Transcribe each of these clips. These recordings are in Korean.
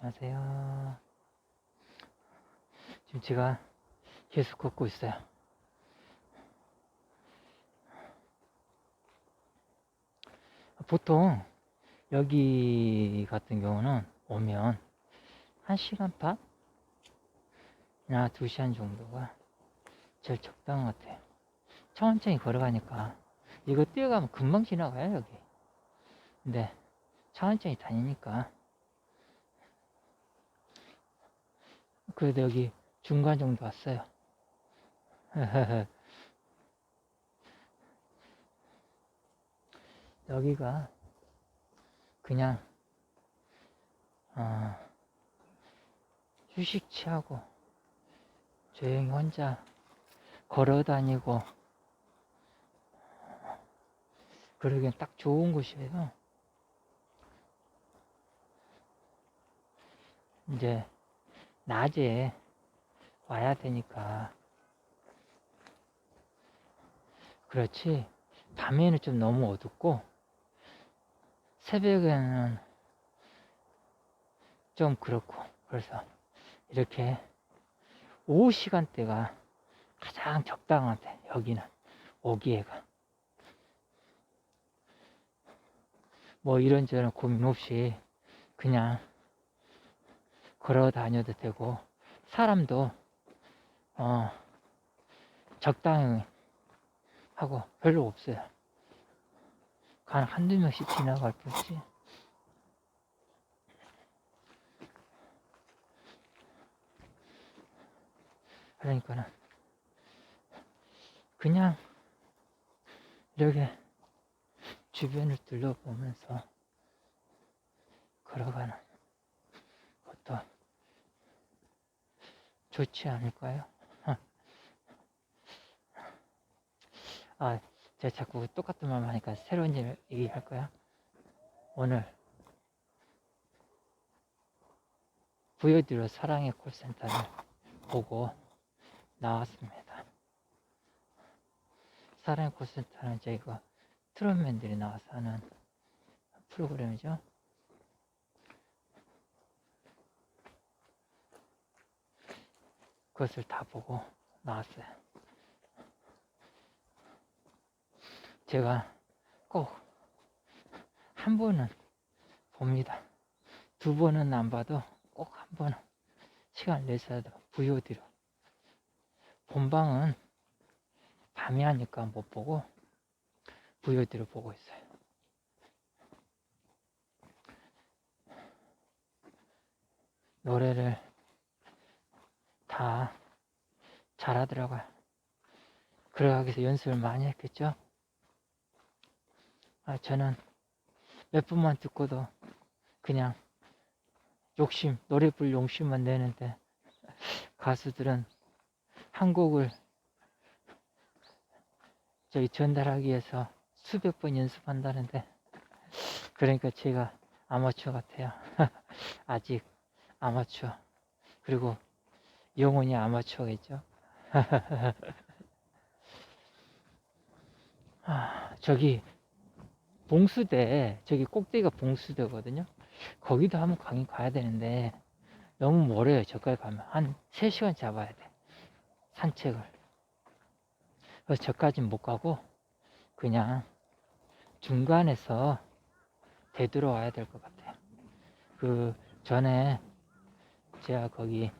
안녕하세요. 지금 제가 계속 걷고 있어요. 보통 여기 같은 경우는 오면 한 시간 반이나 두 시간 정도가 제일 적당한 것 같아요. 천천히 걸어가니까 이거 뛰어가면 금방 지나가요 여기. 근데 천천히 다니니까 그래도 여기 중간 정도 왔어요. 여기가 그냥 어, 휴식 취하고 조용히 혼자 걸어 다니고 그러기엔 딱 좋은 곳이에요. 이제 낮에 와야 되니까. 그렇지. 밤에는 좀 너무 어둡고 새벽에는 좀 그렇고. 그래서 이렇게 오후 시간대가 가장 적당한데 여기는. 오기에가. 뭐 이런저런 고민 없이 그냥 걸어 다녀도 되고 사람도 어 적당히 하고 별로 없어요. 간 한두 명씩 지나갈 뿐이지. 그러니까는 그냥 이렇게 주변을 둘러보면서 걸어가는 것도 좋지 않을까요? 아, 제가 자꾸 똑같은 말만 하니까 새로운 일 얘기할 거야. 오늘 부여디로 사랑의 콜센터를 보고 나왔습니다. 사랑의 콜센터는 저희가 트롯맨들이 나와서 하는 프로그램이죠. 그것을 다 보고 나왔어요. 제가 꼭 한 번은 봅니다. 두 번은 안 봐도 꼭 한 번은 시간 내서라도 VOD로. 본방은 밤에 하니까 못 보고 VOD로 보고 있어요. 노래를 다 잘하더라고요. 그러기 위해서 연습을 많이 했겠죠? 아, 저는 몇 분만 듣고도 그냥 욕심, 노래 부를 욕심만 내는데 가수들은 한 곡을 저기 전달하기 위해서 수백 번 연습한다는데 그러니까 제가 아마추어 같아요. 아직 아마추어. 그리고 영혼이 아마추어겠죠. 아, 저기 봉수대 저기 꼭대기가 봉수대거든요. 거기도 한번 강의 가야 되는데 너무 멀어요. 저까지 가면 한 3시간 잡아야 돼. 산책을. 그래서 저까지는 못 가고 그냥 중간에서 되돌아와야 될 것 같아요. 그 전에 제가 거기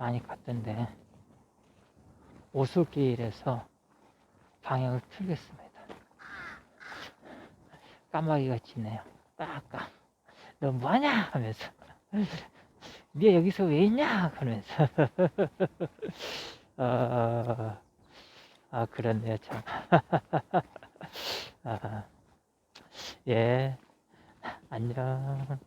많이 갔던데 오솔길에서 방향을 틀겠습니다. 까마귀가 짖네요. 까까. 너 뭐하냐? 하면서. 네 여기서 왜 있냐? 그러면서. 어, 아, 그렇네요, 참. 아, 예, 안녕.